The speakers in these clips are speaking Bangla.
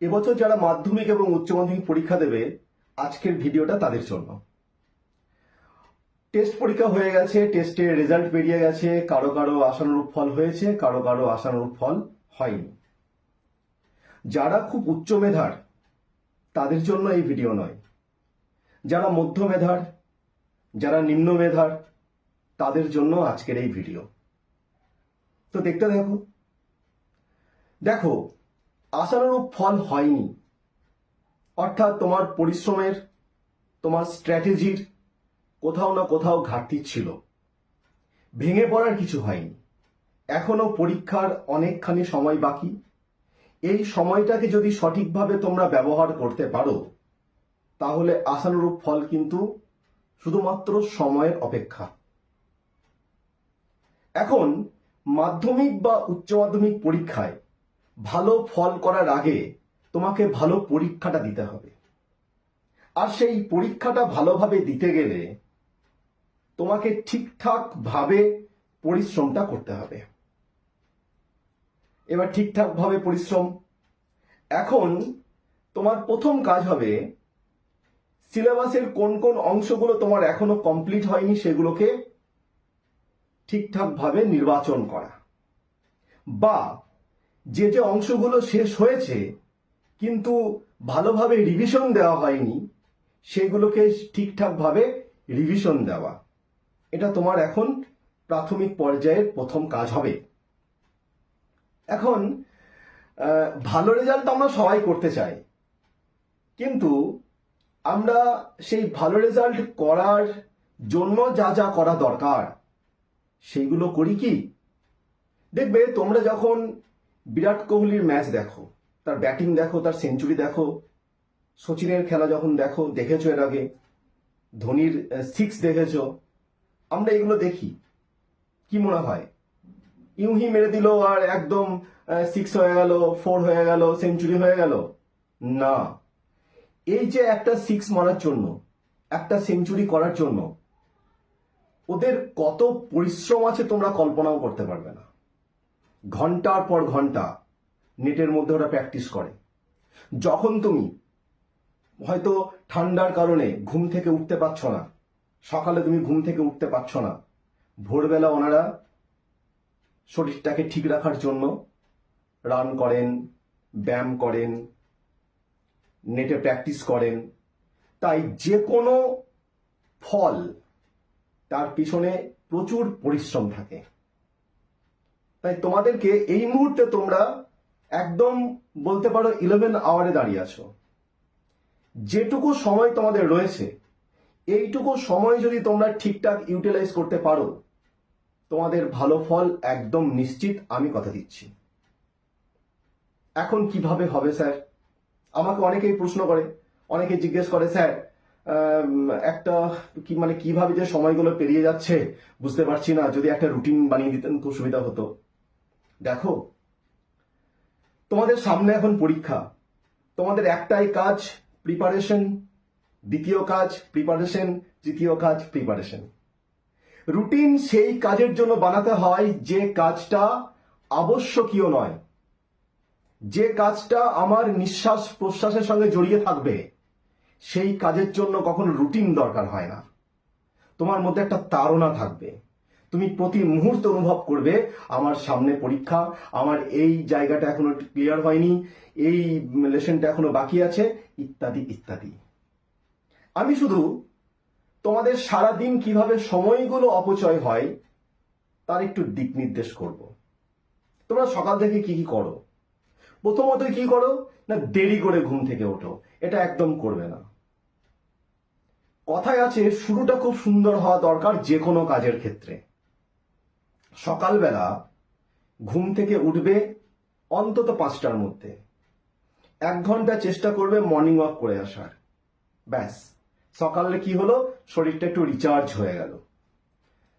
এবছর যারা মাধ্যমিক এবং উচ্চ মাধ্যমিক পরীক্ষা দেবে, আজকের ভিডিওটা তাদের জন্য। টেস্ট পরীক্ষা হয়ে গেছে টেস্টের রেজাল্ট বেরিয়ে গেছে, কারও কারও আশানুরূপ ফল হয়েছে, কারও কারও আশানুরূপ ফল হয়নি। যারা খুব উচ্চ মেধার, তাদের জন্য এই ভিডিও নয়। যারা মধ্য মেধার, যারা নিম্ন মেধার, তাদের জন্য আজকের এই ভিডিও। তো দেখতে দেখো দেখো আশানুরূপ ফল হয়নি। অর্থাৎ তোমার পরিশ্রমের, তোমার স্ট্র্যাটেজির কোথাও না কোথাও ঘাটতি ছিল। ভেঙে পড়ার কিছু হয়নি। এখনও পরীক্ষার অনেকখানি সময় বাকি। এই সময়টাকে যদি সঠিকভাবে তোমরা ব্যবহার করতে পারো, তাহলে আশানুরূপ ফল কিন্তু শুধুমাত্র সময়ের অপেক্ষা। এখন মাধ্যমিক বা উচ্চ মাধ্যমিক পরীক্ষায় ভালো ফল করার আগে তোমাকে ভালো পরীক্ষাটা দিতে হবে। আর সেই পরীক্ষাটা ভালোভাবে দিতে গেলে তোমাকে ঠিকঠাক ভাবে পরিশ্রমটা করতে হবে। এবার ঠিকঠাক ভাবে পরিশ্রম। এখন তোমার প্রথম কাজ হবে সিলেবাসের কোন কোন অংশগুলো তোমার এখনও কমপ্লিট হয়নি সেগুলোকে ঠিকঠাক ভাবে নির্বাচন করা। বা যে যে অংশগুলো শেষ হয়েছে, কিন্তু ভালোভাবে রিভিশন দেওয়া হয়নি সেগুলোকে ঠিকঠাকভাবে রিভিশন দেওয়া। এটা তোমার এখন প্রাথমিক পর্যায়ের প্রথম কাজ হবে। এখন ভালো রেজাল্ট আমরা সবাই করতে চাই। কিন্তু আমরা সেই ভালো রেজাল্ট করার জন্য যা যা করা দরকার, সেইগুলো করি কি? দেখবে তোমরা যখন বিরাট কোহলির ম্যাচ দেখো, তার ব্যাটিং দেখো, তার সেঞ্চুরি দেখো, সচিনের খেলা যখন দেখো, দেখেছ এর আগে, ধোনির সিক্স দেখেছ, আমরা এগুলো দেখি, কি মনে হয়? ইউহি মেরে দিল আর একদম সিক্স হয়ে গেল ফোর হয়ে গেল, সেঞ্চুরি হয়ে গেল। না, এই যে একটা সিক্স মারার জন্য, একটা সেঞ্চুরি করার জন্য, ওদের কত পরিশ্রম আছে তোমরা কল্পনাও করতে পারবে না। ঘণ্টার পর ঘণ্টা নেটের মধ্যে ওরা প্র্যাকটিস করে। যখন তুমি হয়তো ঠান্ডার কারণে ঘুম থেকে উঠতে পারছ না, সকালে তুমি ঘুম থেকে উঠতে পারছ না, ভোরবেলা ওনারা শরীরটাকে ঠিক রাখার জন্য রান করেন, ব্যায়াম করেন, নেটে প্র্যাকটিস করেন। তাই যে কোনো ফল তার পিছনে প্রচুর পরিশ্রম থাকে। তাই তোমাদেরকে এই মুহূর্তে তোমরা একদম বলতে পারো ইলেভেন আওয়ারে দাঁড়িয়ে আছো। যেটুকু সময় তোমাদের রয়েছে, এইটুকু সময় যদি তোমরা ঠিকঠাক ইউটিলাইজ করতে পারো, তোমাদের ভালো ফল একদম নিশ্চিত আমি কথা দিচ্ছি। এখন কীভাবে হবে স্যার? আমাকে অনেকেই প্রশ্ন করে, অনেকে জিজ্ঞেস করে, স্যার একটা কি মানে কীভাবে যে সময়গুলো পেরিয়ে যাচ্ছে বুঝতে পারছি না। যদি একটা রুটিন বানিয়ে দিতেন খুব সুবিধা হতো। দেখো, তোমাদের সামনে এখন পরীক্ষা। তোমাদের একটাই কাজ প্রিপারেশন দ্বিতীয় কাজ প্রিপারেশন তৃতীয় কাজ প্রিপারেশন রুটিন সেই কাজের জন্য বানাতে হয় যে কাজটা আবশ্যকীয় নয়। যে কাজটা আমার নিঃশ্বাস প্রশ্বাসের সঙ্গে জড়িয়ে থাকবে, সেই কাজের জন্য কখনো রুটিন দরকার হয় না। তোমার মধ্যে একটা তাড়না থাকবে। তুমি প্রতি মুহূর্তে অনুভব করবে, আমার সামনে পরীক্ষা, আমার এই জায়গাটা এখনও ক্লিয়ার হয়নি, এই লেসনটা এখনও বাকি আছে, ইত্যাদি ইত্যাদি। আমি শুধু তোমাদের সারা দিন কীভাবে সময়গুলো অপচয় হয়, তার একটু দিক নির্দেশ করব। তোমরা সকাল থেকে কি কি করো? প্রথমত কি করো? না, দেরি করে ঘুম থেকে ওঠো, এটা একদম করবে না। কথায় আছে, শুরুটা খুব সুন্দর হওয়া দরকার যে কোনো কাজের ক্ষেত্রে। সকালবেলা ঘুম থেকে উঠবে অন্তত পাঁচটার মধ্যে। এক ঘণ্টা চেষ্টা করবে মর্নিং ওয়াক করে আসার। ব্যাস। সকালে কি হলো? শরীরটা একটু রিচার্জ হয়ে গেল।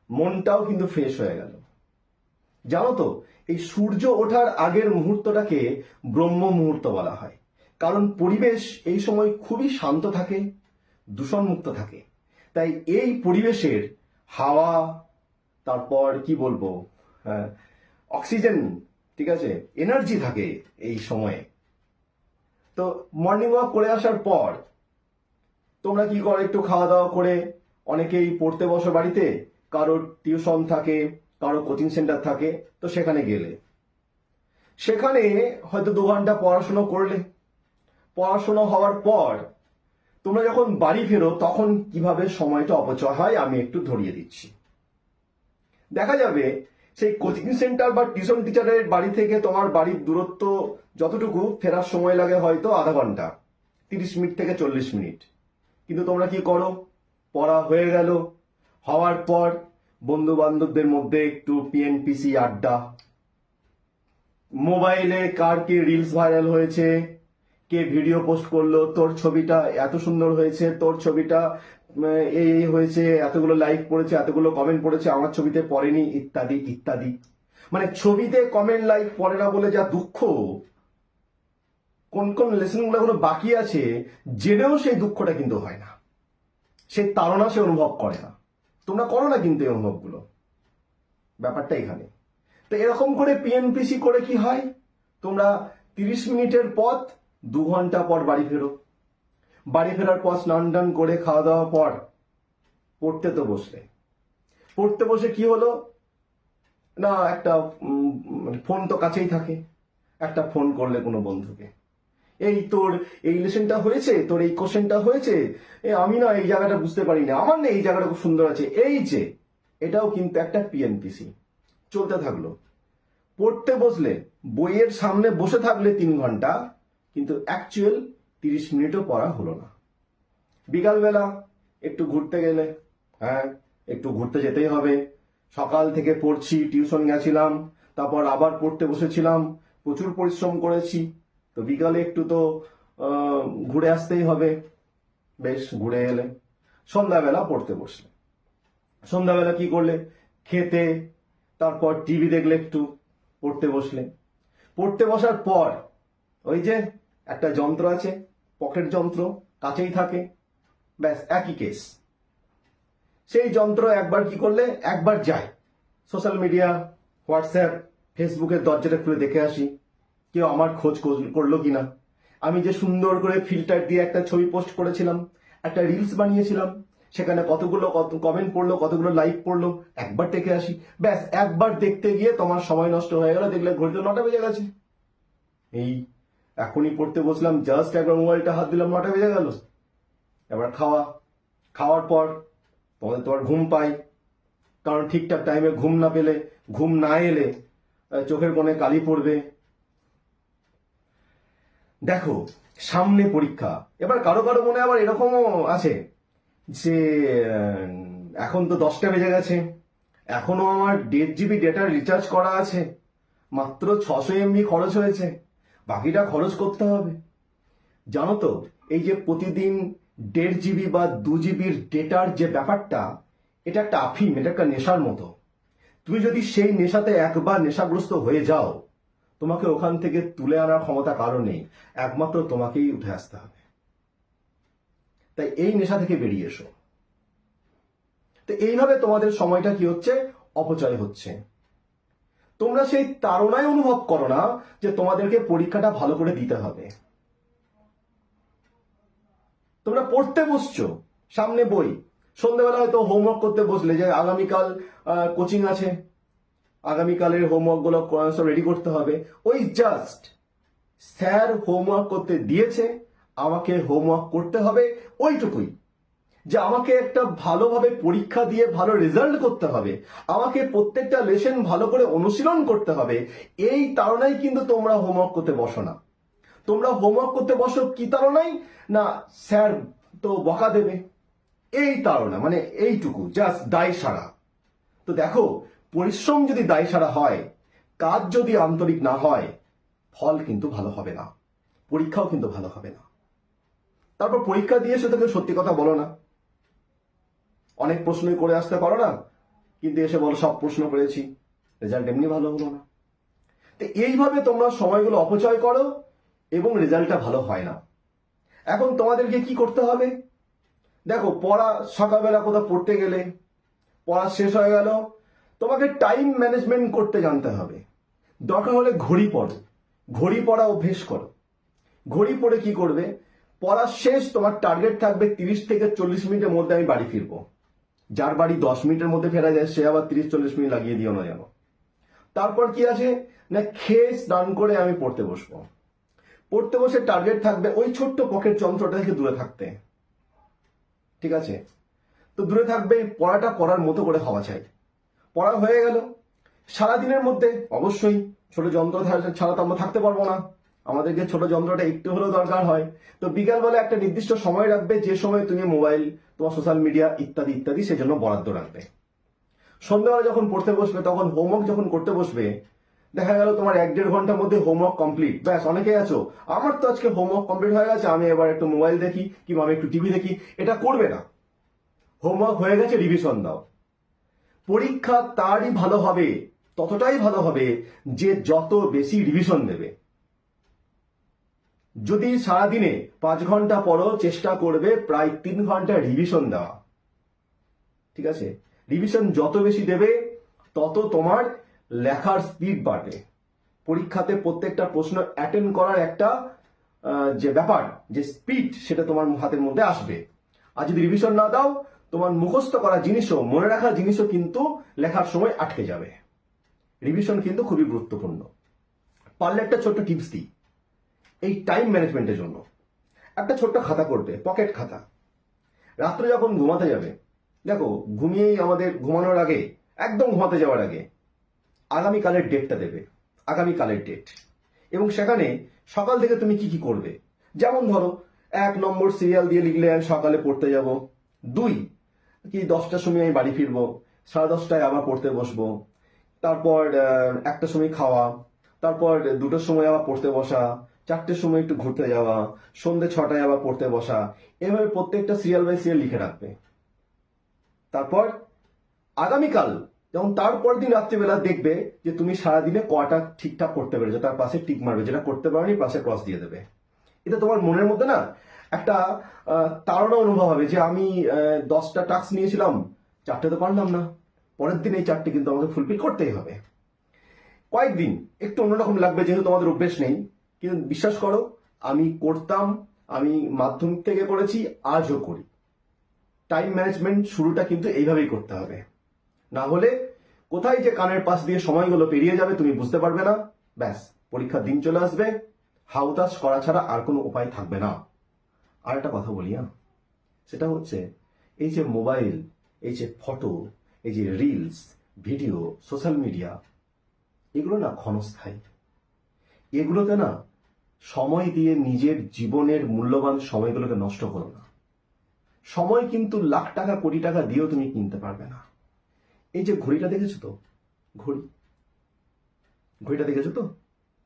মনটাও কিন্তু ফ্রেশ হয়ে গেল। জানো তো, এই সূর্য ওঠার আগের মুহূর্তটাকে ব্রহ্ম মুহূর্ত বলা হয়। কারণ পরিবেশ এই সময় খুবই শান্ত থাকে, দূষণমুক্ত থাকে। তাই এই পরিবেশের হাওয়া তারপর কি বলব? হ্যাঁ, অক্সিজেন ঠিক আছে? এনার্জি থাকে এই সময়ে। তো মর্নিং ওয়াক করে আসার পর তোমরা কি করো? একটু খাওয়া দাওয়া করে অনেকেই পড়তে বসো বাড়িতে। কারোর টিউশন থাকে কারও কোচিং সেন্টার থাকে তো সেখানে গেলে। সেখানে হয়তো দু ঘণ্টা পড়াশুনো করলে। পড়াশুনো হওয়ার পর তোমরা যখন বাড়ি ফেরো তখন কীভাবে সময়টা অপচয় হয় আমি একটু ধরিয়ে দিচ্ছি। দেখা যাবে, সেই কোচিং সেন্টার বা টিউশন টিচারের বাড়ি থেকে তোমার বাড়ির দূরত্ব যতটুকু, ফেরার সময় লাগে হয়তো আধা ঘণ্টা, তিরিশ মিনিট থেকে চল্লিশ মিনিট। কিন্তু তোমরা কি করো? পড়া হয়ে গেল। হওয়ার পর বন্ধু বান্ধবদের মধ্যে একটু পিএনপিসি আড্ডা। মোবাইলে কার কি রিলস ভাইরাল হয়েছে? কে ভিডিও পোস্ট করল, তোর ছবিটা এত সুন্দর হয়েছে, তোর ছবিটা এই হয়েছে, এতগুলো লাইক পড়েছে, এতগুলো কমেন্ট পড়েছে, আমার ছবিতে পড়েনি, ইত্যাদি ইত্যাদি। মানে ছবিতে কমেন্ট লাইক পড়ে না বলে যা দুঃখ, কোন কোন লেসনগুলো এখনও বাকি আছে, জেনেও সেই দুঃখটা কিন্তু হয় না। সেই তাড়না সে অনুভব করে না। তোমরা করো না কিন্তু এই অনুভবগুলো। ব্যাপারটা এখানে। তো এরকম করে পিএনপিসি করে কি হয়? তোমরা তিরিশ মিনিটের পথ দু ঘণ্টা পর বাড়ি ফেরো। বাড়ি ফেরার পর স্নান টান করে খাওয়া দাওয়া পর পড়তে তো বসলে। পড়তে বসে কি হলো? না, একটা মানে ফোন তো কাছেই থাকে। একটা ফোন করলে কোনো বন্ধুকে। এই তোর এই লেসনটা হয়েছে? তোর এই কোশ্চেনটা হয়েছে? এ, আমি না এই জায়গাটা বুঝতে পারি না আমার না এই জায়গাটা খুব সুন্দর আছে। এই যে, এটাও কিন্তু একটা পিএনপিসি চলতে থাকল। পড়তে বসলে, বইয়ের সামনে বসে থাকলে তিন ঘণ্টা কিন্তু অ্যাকচুয়াল তিরিশ মিনিটও পড়া হলো না। বিকালবেলা একটু ঘুরতে গেলে হ্যাঁ একটু ঘুরতে যেতেই হবে। সকাল থেকে পড়ছি, টিউশন গেছিলাম, তারপর আবার পড়তে বসেছিলাম, প্রচুর পরিশ্রম করেছি। তো বিকালে একটু তো ঘুরে আসতেই হবে। বেশ, ঘুরে এলে। সন্ধ্যাবেলা পড়তে বসলে। সন্ধ্যাবেলা কি করলে? খেতে, তারপর টিভি দেখলে একটু, পড়তে বসলে। পড়তে বসার পর, ওই যে একটা যন্ত্র আছে, পকেট যন্ত্র, কাছেই থাকে। ব্যাস, একই কেস সেই যন্ত্র একবার কি করলে? একবার যায়। সোশ্যাল মিডিয়া হোয়াটসঅ্যাপ ফেসবুকের দরজাটা খুলে দেখে আসি, কেউ আমার খোঁজ কর- করল কিনা। আমি যে সুন্দর করে ফিল্টার দিয়ে একটা ছবি পোস্ট করেছিলাম, একটা রিলস বানিয়েছিলাম, সেখানে কতগুলো কত কমেন্ট পড়ল, কতগুলো লাইক পড়ল, একবার দেখে আসি। ব্যাস, একবার দেখতে গিয়ে তোমার সময় নষ্ট হয়ে গেল, দেখলে ঘড়িতে নটা বেজে গেছে। এই এখনই পড়তে বসলাম জাস্ট একবার মোবাইলটা হাত দিলাম নটা বেজে গেল। এবার খাওয়া। খাওয়ার পর তোমাদের তোমার ঘুম পাই। কারণ ঠিকঠাক টাইমে ঘুম না পেলে, ঘুম না এলে চোখের কোণে কালি পড়বে। দেখো, সামনে পরীক্ষা। এবার কারও কারও মনে আবার এরকমও আছে যে এখন তো দশটা বেজে গেছে। এখনও আমার দেড় জিবি ডেটা রিচার্জ করা আছে। মাত্র ছশো এমবি খরচ হয়েছে। বাকিটা খরচ করতে হবে। জানো তো, এই যে প্রতিদিন দেড় জিবি বা দু জিবির ডেটার যে ব্যাপারটা, এটা একটা আফিম, এটা একটা নেশার মতো। তুমি যদি সেই নেশাতে একবার নেশাগ্রস্ত হয়ে যাও, তোমাকে ওখান থেকে তুলে আনার ক্ষমতা কারও নেই। একমাত্র তোমাকেই উঠে আসতে হবে। তাই এই নেশা থেকে বেরিয়ে এসো। তো এইভাবে তোমাদের সময়টা কি হচ্ছে? অপচয় হচ্ছে। তোমরা সেই তাড়নায় অনুভব করো না যে তোমাদেরকে পরীক্ষাটা ভালো করে দিতে হবে। তোমরা পড়তে বসছো, সামনে বই। সন্ধ্যেবেলা হয়তো হোমওয়ার্ক করতে বসলে যে আগামীকাল কোচিং আছে। আগামীকালের হোমওয়ার্কগুলো ক- সব রেডি করতে হবে। ওই জাস্ট স্যার হোমওয়ার্ক করতে দিয়েছে, আমাকে হোমওয়ার্ক করতে হবে, ওইটুকুই। যে আমাকে একটা ভালোভাবে পরীক্ষা দিয়ে ভালো রেজাল্ট করতে হবে। আমাকে প্রত্যেকটা লেসন ভালো করে অনুশীলন করতে হবে। এই তাড়নায় কিন্তু তোমরা হোমওয়ার্ক করতে বসো না। তোমরা হোমওয়ার্ক করতে বসো কি তাড়নায় না স্যার তো বকা দেবে। এই তাড়না মানে এইটুকু জাস্ট দায় সারা তো দেখো, পরিশ্রম যদি দায় সারা হয়, কাজ যদি আন্তরিক না হয়, ফল কিন্তু ভালো হবে না। পরীক্ষাও কিন্তু ভালো হবে না। তারপর পরীক্ষা দিয়ে সে তোকে সত্যি কথা বলো না। অনেক প্রশ্নই করে আসতে পারো না, কিন্তু এসে বলো সব প্রশ্ন করেছি রেজাল্ট এমনি ভালো হলো না। তো এইভাবে তোমরা সময়গুলো অপচয় করো এবং রেজাল্টটা ভালো হয় না। এখন তোমাদেরকে কি করতে হবে? দেখো, পড়া সকালবেলা কোথাও পড়তে গেলে, পড়া শেষ হয়ে গেল, তোমাকে টাইম ম্যানেজমেন্ট করতে জানতে হবে। দরকার হলে ঘড়ি পড়ো, ঘড়ি পড়া অভ্যেস করো। ঘড়ি পড়ে কি করবে? পড়া শেষ, তোমার টার্গেট থাকবে তিরিশ থেকে চল্লিশ মিনিটের মধ্যে আমি বাড়ি ফিরবো। যার বাড়ি দশ মিনিটের মধ্যে ফেরা যায়, সে আবার তিরিশ চল্লিশ মিনিট লাগিয়ে দিও না যেন। তারপর কি আছে? না, খেয়ে স্নান করে আমি পড়তে বসবো। পড়তে বসে টার্গেট থাকবে ওই ছোট্ট পকেট যন্ত্রটা থেকে দূরে থাকতে। ঠিক আছে? তো দূরে থাকবে, পড়াটা পড়ার মতো করে হওয়া চাই পড়া হয়ে গেল। সারাদিনের মধ্যে অবশ্যই ছোট যন্ত্র ছাড়া তো আমরা থাকতে পারব না। আমাদেরকে ছোট যন্ত্রটা একটু হলেও দরকার হয়। তো বিকালবেলা একটা নির্দিষ্ট সময় রাখবে, যে সময় তুমি মোবাইল, তোমার সোশ্যাল মিডিয়া ইত্যাদি ইত্যাদি সেজন্য বরাদ্দ রাখবে। সন্ধ্যাবেলা যখন পড়তে বসবে, তখন হোমওয়ার্ক যখন করতে বসবে, দেখা গেল তোমার এক দেড় ঘণ্টার মধ্যে হোমওয়ার্ক কমপ্লিট ব্যাস, অনেকেই আছো, আমার তো আজকে হোমওয়ার্ক কমপ্লিট হয়ে গেছে, আমি এবার একটু মোবাইল দেখি, কিংবা আমি একটু টিভি দেখি। এটা করবে না। হোমওয়ার্ক হয়ে গেছে রিভিশন দাও। পরীক্ষা তারই ভালো হবে, ততটাই ভালো হবে, যে যত বেশি রিভিশন দেবে। যদি সারাদিনে পাঁচ ঘণ্টা পরও চেষ্টা করবে প্রায় তিন ঘণ্টা রিভিশন দেওয়া। ঠিক আছে? রিভিশন যত বেশি দেবে, তত তোমার লেখার স্পিড বাড়বে। পরীক্ষাতে প্রত্যেকটা প্রশ্ন অ্যাটেন্ড করার একটা যে ব্যাপার, যে স্পিড সেটা তোমার হাতের মধ্যে আসবে। আর যদি রিভিশন না দাও, তোমার মুখস্থ করা জিনিসও, মনে রাখার জিনিসও কিন্তু লেখার সময় আটকে যাবে। রিভিশন কিন্তু খুবই গুরুত্বপূর্ণ। পারলে একটা ছোট্ট টিপস দিই। এই টাইম ম্যানেজমেন্টের জন্য। একটা ছোট্ট খাতা করবে পকেট খাতা। রাত্রে যখন ঘুমাতে যাবে, দেখো, ঘুমিয়েই আমাদের ঘুমানোর আগে, একদম ঘুমাতে যাওয়ার আগে, আগামীকালের ডেটটা দেবে, আগামীকালের ডেট এবং সেখানে সকাল থেকে তুমি কি কি করবে? যেমন ধরো, এক নম্বর সিরিয়াল দিয়ে লিখলে আমি সকালে পড়তে যাব। দুই, কি দশটার সময় আমি বাড়ি ফিরবো? সাড়ে দশটায় আবার পড়তে বসবো। তারপর একটা সময় খাওয়া। তারপর, দুটোর সময় আবার পড়তে বসা। চারটের সময় একটু ঘুরতে যাওয়া সন্ধ্যে ছটায় আবার পড়তে বসা, এভাবে প্রত্যেকটা সিরিয়াল বাই সিরিয়াল লিখে রাখবে। তারপর আগামীকাল, যেমন তারপর দিন রাত্রিবেলা দেখবে যে তুমি সারাদিনে কটা ঠিকঠাক করতে পেরেছ, তার পাশে টিক মারবে, যেটা করতে পারোনি পাশে ক্রস দিয়ে দেবে। এটা তোমার মনের মধ্যে না একটা তাড়না অনুভব হবে যে আমি দশটা টাস্ক নিয়েছিলাম, চারটে তো পারলাম না। পরের দিন এই চারটে কিন্তু আমাকে ফুলফিল করতেই হবে। কয়েকদিন, একটু অন্যরকম লাগবে যেহেতু তোমাদের অভ্যেস নেই। কিন্তু বিশ্বাস করো, আমি করতাম, আমি মাধ্যমিক থেকে করেছি, আজও করি। টাইম ম্যানেজমেন্ট শুরুটা কিন্তু এইভাবেই করতে হবে। না হলে কোথায় যে কানের পাশ দিয়ে সময়গুলো পেরিয়ে যাবে তুমি বুঝতে পারবে না। ব্যাস, পরীক্ষার দিন চলে আসবে। হাউতাস করা ছাড়া আর কোনো উপায় থাকবে না। আর একটা কথা বলি হ্যাঁ? সেটা হচ্ছে, এই যে মোবাইল, এই যে ফটো, এই যে রিলস ভিডিও সোশ্যাল মিডিয়া এগুলো না ক্ষণস্থায়ী। এগুলোতে না সময় দিয়ে নিজের জীবনের মূল্যবান সময়গুলোকে নষ্ট করো না। সময় কিন্তু লাখ টাকা, কোটি টাকা দিয়েও তুমি কিনতে পারবে না। এই যে ঘড়িটা দেখেছ তো? ঘড়ি? ঘড়িটা দেখেছ তো?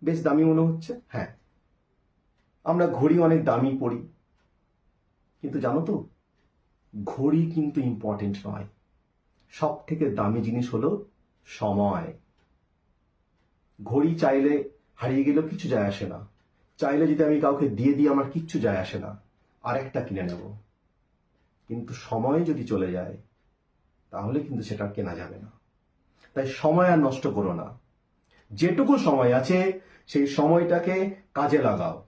বেশ দামি মনে হচ্ছে? হ্যাঁ। আমরা ঘড়ি অনেক দামি পড়ি। কিন্তু জানো তো, ঘড়ি কিন্তু ইম্পর্টেন্ট নয়। সব থেকে দামি জিনিস হলো সময়। ঘড়ি চাইলে হারিয়ে গেলেও কিছু যায় আসে না। চাইলে যদি আমি কাউকে দিয়ে দিই, আমার কিচ্ছু যায় আসে না। আরেকটা কিনে নেব। কিন্তু সময় যদি চলে যায়, তাহলে কিন্তু সেটা কেনা যাবে না। তাই সময় আর নষ্ট করো না। যেটুকু সময় আছে, সেই সময়টাকে কাজে লাগাও।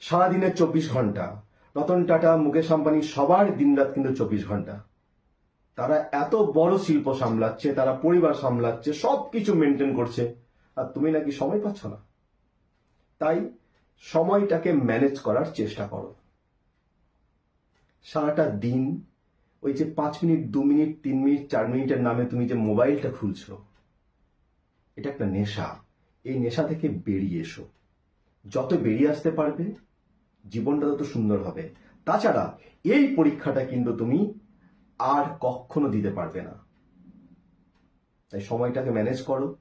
সারাদিনের চব্বিশ ঘণ্টা। রতন, টাটা, মুকেশ আম্বানি সবার দিনরাত কিন্তু চব্বিশ ঘণ্টা। তারা এত বড় শিল্প সামলাচ্ছে, তারা পরিবার সামলাচ্ছে সব কিছু মেনটেন করছে। আর তুমি নাকি সময় পাচ্ছ না। তাই সময়টাকে ম্যানেজ করার চেষ্টা করো। সারাটা দিন ওই যে পাঁচ মিনিট, দু মিনিট, তিন মিনিট, চার মিনিটের নামে তুমি যে মোবাইলটা খুলছো, এটা একটা নেশা। এই নেশা থেকে বেরিয়ে এসো। যত বেরিয়ে আসতে পারবে, জীবনটা তত সুন্দর হবে। তাছাড়া এই পরীক্ষাটা কিন্তু তুমি আর কখনো দিতে পারবে না। তাই সময়টাকে ম্যানেজ করো,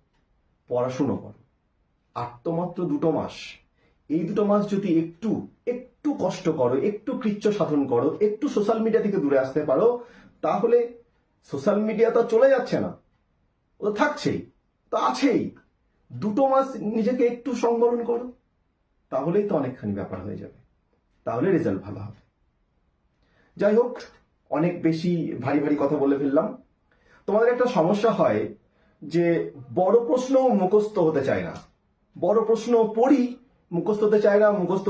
পড়াশুনো করো। আর তো মাত্র দুটো মাস। এই দুটো মাস যদি একটু একটু কষ্ট করো, একটু কৃচ্ছ সাধন করো, একটু সোশ্যাল মিডিয়া থেকে দূরে আসতে পারো, তাহলে সোশ্যাল মিডিয়া তো চলে যাচ্ছে না। ও থাকছেই, তো আছেই। দুটো মাস নিজেকে একটু সংবরণ করো, তাহলেই তো অনেকখানি ব্যাপার হয়ে যাবে। তাহলে রেজাল্ট ভালো হবে। যাই হোক, অনেক বেশি ভারী ভারী কথা বলে ফেললাম। তোমাদের একটা সমস্যা হয় যে বড় প্রশ্ন মুখস্থ হতে চায় না। বড় প্রশ্ন পড়ি মুখস্থ হতে চায় না মুখস্থ